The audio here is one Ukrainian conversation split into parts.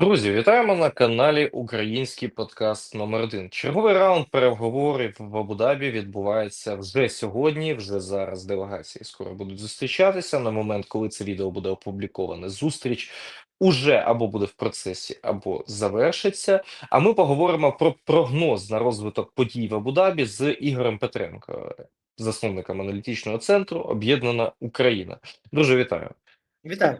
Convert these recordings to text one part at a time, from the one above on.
Друзі, вітаємо на каналі Український подкаст номер 1 Черговий раунд переговорів в Абу-Дабі відбувається вже сьогодні. Вже зараз делегації скоро будуть зустрічатися. На момент, коли це відео буде опубліковане, зустріч уже або буде в процесі, або завершиться. А ми поговоримо про прогноз на розвиток подій в Абу-Дабі з Ігорем Петренко, засновником аналітичного центру Об'єднана Україна. Дуже вітаю. Вітаю.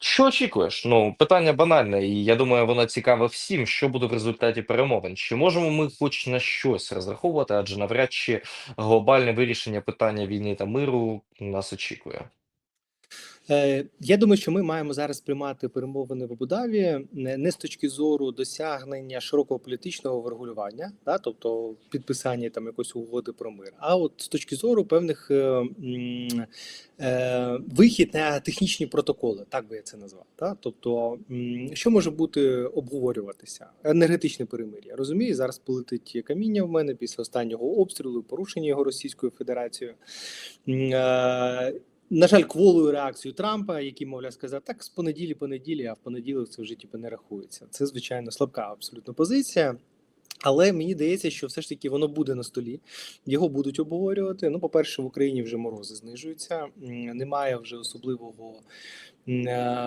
Що очікуєш? Ну, питання банальне, і я думаю, воно цікаве всім, що буде в результаті перемовин. Чи можемо ми хоч на щось розраховувати, адже навряд чи глобальне вирішення питання війни та миру нас очікує. Е, Я думаю, що ми маємо зараз приймати перемовини в Абу-Дабі не не з точки зору досягнення широкого політичного врегулювання, да, тобто підписання там якоїсь угоди про мир, а от з точки зору певних е, е, вихід на технічні протоколи, так би я це назвав. Да? Тобто, що може бути обговорюватися? Енергетичне перемир'я. Розумію, зараз полетить каміння в мене після останнього обстрілу, порушення його Російською Федерацією. Е, на жаль, кволою реакцію Трампа, який, мовляв, сказав, так з понеділі, понеділі, а в понеділок це вже типу, не рахується. Це звичайно слабка абсолютно позиція. Але мені здається, що все ж таки воно буде на столі, його будуть обговорювати. Ну, по-перше, в Україні вже морози знижуються, немає вже особливого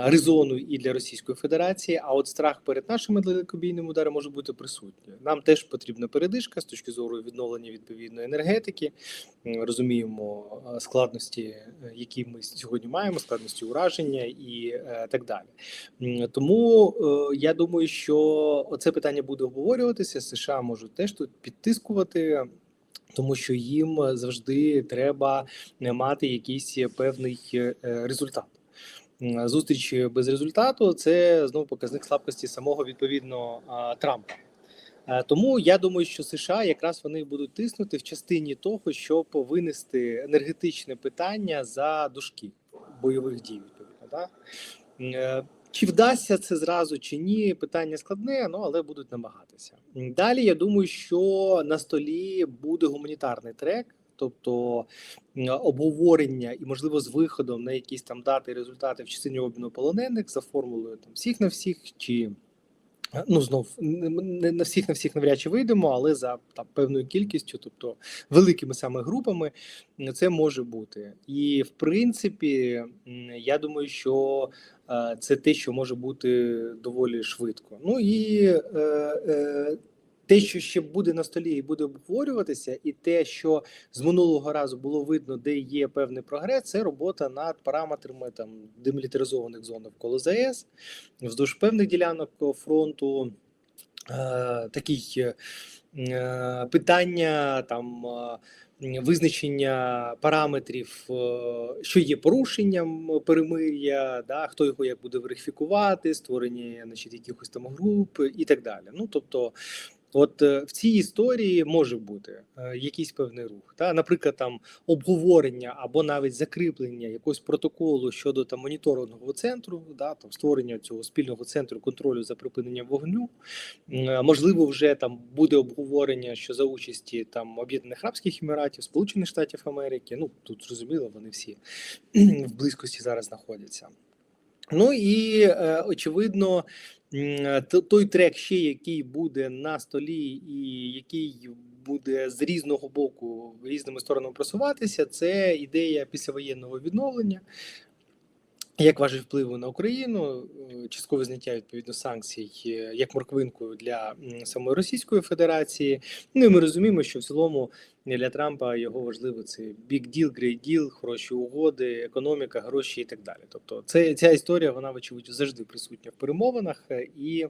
резону і для Російської Федерації. А от страх перед нашими далекобійними ударами може бути присутній. Нам теж потрібна передишка з точки зору відновлення відповідної енергетики. Розуміємо е, складності, е, які ми сьогодні маємо, складності ураження і е, так далі. Тому е, я думаю, що це питання буде обговорюватися. США можуть теж тут підтискувати. Тому що їм завжди треба е, мати якийсь певний е, результат. Зустріч без результату це знову показник слабкості самого відповідно Трампа. Е, Тому я думаю, що США якраз вони будуть тиснути в частині того, щоб винести енергетичне питання за дужки бойових дій. Відповідно, да? Е, Чи вдасться це зразу чи ні? Питання складне, ну але будуть намагатися. Далі я думаю, що на столі буде гуманітарний трек. Тобто обговорення і, можливо, з виходом на якісь там дати і результати в частині обміну полонених за формулою там всіх на всіх, чи Е, Ну, знов не на всіх на всіх навряд чи вийдемо, але за там певною кількістю, тобто великими саме групами, це може бути. І в принципі, я думаю, що е, це те, що може бути доволі швидко. Ну і е, е, те, що ще буде на столі і буде обговорюватися, і те, що з минулого разу було видно, де є певний прогрес, це робота над параметрами там демілітаризованих зон навколо ЗАЕС вздовж певних ділянок фронту. Е, такий е, питання там е, визначення параметрів, що є порушенням перемир'я, да, хто його як буде верифікувати, створення значить, якихось там груп і так далі. Ну тобто, От е, в цій історії може бути е, якийсь певний рух, та наприклад, там обговорення або навіть закріплення якогось протоколу щодо там моніторингового центру, да там створення цього спільного центру контролю за припиненням вогню. Е, Можливо, вже там буде обговорення, що за участі там Об'єднаних Арабських Еміратів, Сполучених Штатів Америки. Ну тут зрозуміло, вони всі в близькості зараз знаходяться. Ну і е, очевидно, той трек, ще який буде на столі, і який буде з різного боку різними сторонами просуватися, це ідея післявоєнного відновлення. Як важить впливу на Україну, е, часткове зняття відповідно санкцій е, як морквинкою для самої Російської Федерації. Ну і ми розуміємо, що в цілому для Трампа його важливо це big deal, great deal, хороші угоди, економіка, гроші і так далі. Тобто, це ця історія вона вочевидь завжди присутня в перемовинах е, і.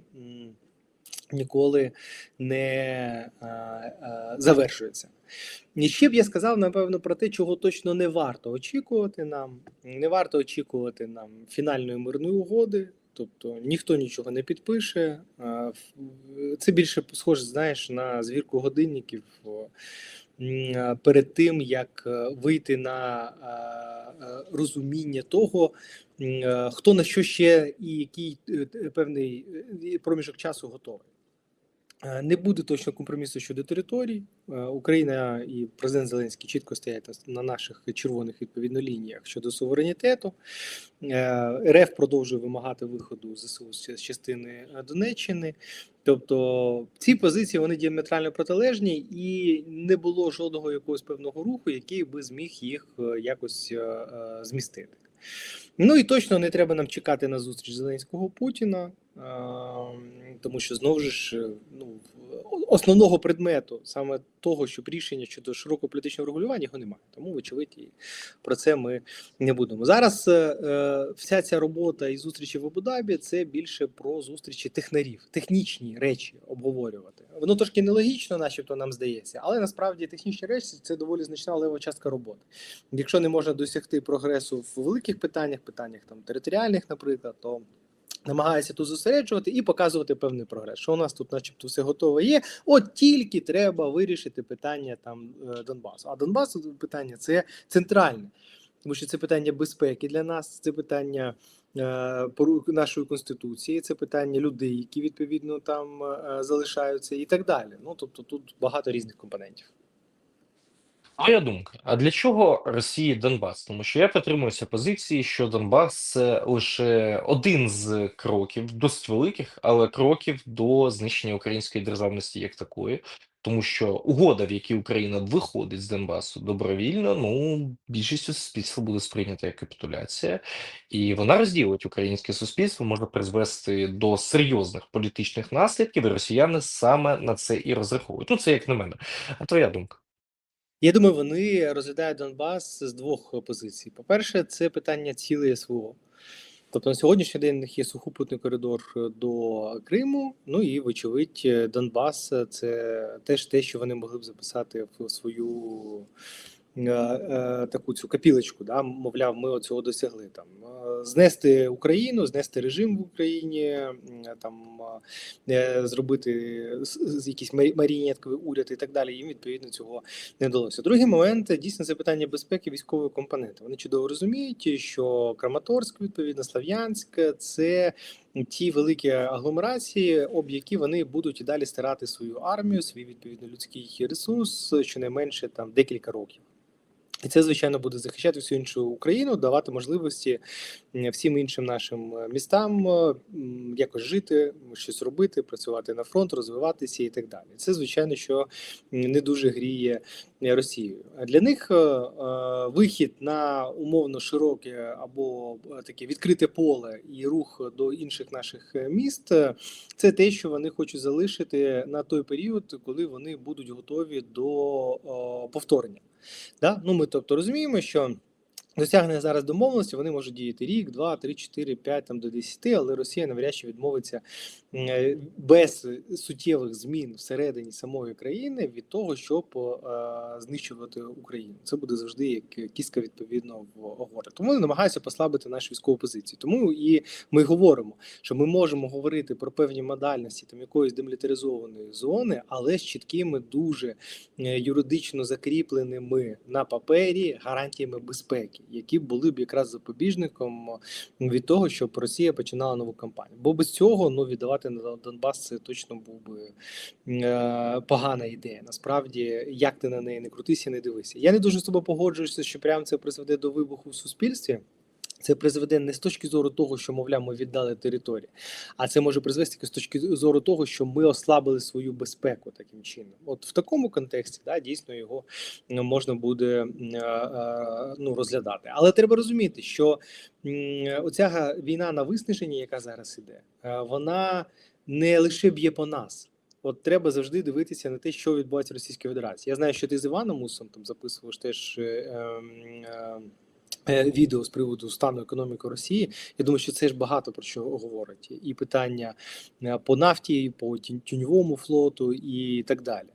Ніколи не а, а, завершується. І ще б я сказав, напевно, про те, чого точно не варто очікувати нам. Не варто очікувати нам фінальної мирної угоди, тобто ніхто нічого не підпише. Це більше схоже, знаєш, на звірку годинників перед тим, як е, вийти на розуміння того, е, хто на що ще і який е, певний е, проміжок часу готовий. Е, Не буде точно компромісу щодо територій. Е, Україна і президент Зеленський чітко стоять на- на наших червоних відповідно лініях щодо суверенітету. Е, РФ продовжує вимагати виходу ЗСУ з частини Донеччини. Тобто ці позиції вони діаметрально протилежні, і не було жодного якогось певного руху, який би зміг їх якось змістити. Ну і точно не треба нам чекати на зустріч Зеленського Путіна, тому що знову ж е, ну, основного предмету, саме того, щоб рішення щодо широкого політичного регулювання його немає. Тому, вочевидь, і про це ми не будемо. Зараз е, е, вся ця робота і зустрічі в Абу-Дабі це більше про зустрічі технарів, технічні речі обговорювати. Воно трошки нелогічно, начебто нам здається, але насправді технічні речі це доволі значна лева частка роботи. Якщо не можна досягти прогресу в великих питаннях, питаннях там територіальних, наприклад, то намагається тут зосереджувати і показувати певний прогрес. Що у нас тут, начебто, все готове є. От тільки треба вирішити питання там е, Донбасу. А Донбасу питання це центральне, тому що це питання безпеки для нас, це питання. е, Нашої конституції це питання людей, які відповідно там е, залишаються, і так далі. Ну тобто тут багато різних компонентів. Моя думка, а для чого Росії Донбас? Тому що я притримуюся позиції, що Донбас це лише один з кроків, досить великих, але кроків до знищення української державності як такої. Тому що угода, в якій Україна виходить з Донбасу добровільно, ну більшістю суспільства буде сприйнята як капітуляція, і вона розділить українське суспільство, може призвести до серйозних політичних наслідків, і росіяни саме на це і розраховують. Ну це як на мене. А твоя думка? Я думаю, вони розглядають Донбас з двох позицій. По-перше, це питання цілої СВО. Тобто на сьогоднішній день у них є сухопутний коридор до Криму. Ну і вочевидь, Донбас це теж те, що вони могли б записати в свою е, е, таку цю капілочку. Да? Мовляв, ми оцього досягли там. Е, Знести Україну, знести режим в Україні, там е, зробити з- з- якийсь уряд і так далі. Їм відповідно цього не вдалося. Другий момент дійсно це питання безпеки військової компоненти. Вони чудово розуміють, що Краматорськ, відповідно, Слав'янськ це ті великі агломерації, об які вони будуть і далі стирати свою армію, свій відповідно людський ресурс, щонайменше там декілька років. І це, звичайно, буде захищати всю іншу Україну, давати можливості всім іншим нашим е, містам е, якось жити, щось робити, працювати на фронт, розвиватися і так далі. Це, звичайно, що не дуже гріє е, Росію. А для них е, е, вихід на умовно широке або таке відкрите поле і рух до інших наших міст це те, що вони хочуть залишити на той період, коли вони будуть готові до повторення. Да? Ну, ми тобто розуміємо, що досягнення зараз домовленості вони можуть діяти рік, два, три, чотири, п'ять там до десяти, але Росія навряд чи відмовиться без суттєвих змін всередині самої країни від того, щоб е, знищувати Україну. Це буде завжди як кістка відповідно в гори. Тому вони намагаються послабити нашу військову позицію. Тому і ми говоримо, що ми можемо говорити про певні модальності там якоїсь демілітаризованої зони, але з чіткими дуже е, юридично закріпленими на папері гарантіями безпеки, які були б якраз запобіжником від того, щоб Росія починала нову кампанію. Бо без цього ну віддавати на Донбас це точно був би е, погана ідея. Насправді, як ти на неї не крутися, не дивися. Я не дуже з тобою погоджуюся, що прямо це призведе до вибуху в суспільстві. Це призведе не з точки зору того, що мовляв, ми віддали територію, а це може призвести з точки зору того, що ми ослабили свою безпеку таким чином. От в такому контексті да, дійсно його ну, можна буде е, е, ну, розглядати. Але треба розуміти, що оця війна на виснаження, яка зараз іде, е, вона не лише б'є по нас. От треба завжди дивитися на те, що відбувається в Російській Федерації. Я знаю, що ти з Іваном Мусом там записуваш теж. е, ем, е, Відео з приводу стану економіки Росії, я думаю, що це ж багато про що говорить. І питання е, по нафті, по тінь- тіньовому флоту і так далі.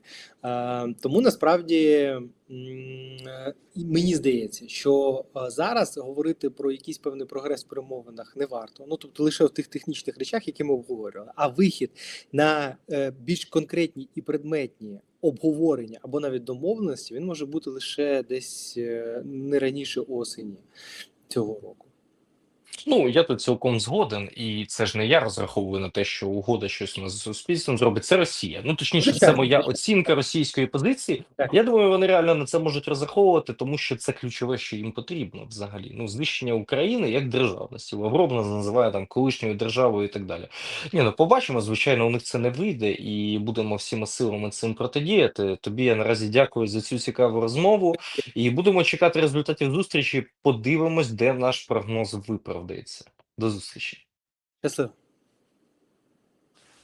Е, Тому насправді е, і мені здається, що е, зараз говорити про якийсь певний прогрес в перемовинах не варто. Ну тобто лише в тих технічних речах, які ми обговорювали, а вихід на е, більш конкретні і предметні обговорення або навіть домовленості, він може бути лише десь е, не раніше осені цього року. Ну, я тут цілком згоден, і це ж не я розраховую на те, що угода щось у нас з суспільством зробить. Це Росія. Ну точніше, це моя оцінка російської позиції. Так. Я думаю, вони реально на це можуть розраховувати, тому що це ключове, що їм потрібно взагалі. Ну, знищення України як державності. Лавров нас називає там колишньою державою і так далі. Ні, ну побачимо. Звичайно, у них це не вийде, і будемо всіма силами цим протидіяти. Тобі я наразі дякую за цю цікаву розмову. І будемо чекати результатів зустрічі. Подивимось, де наш прогноз виправдається. До зустрічі. Щасливо.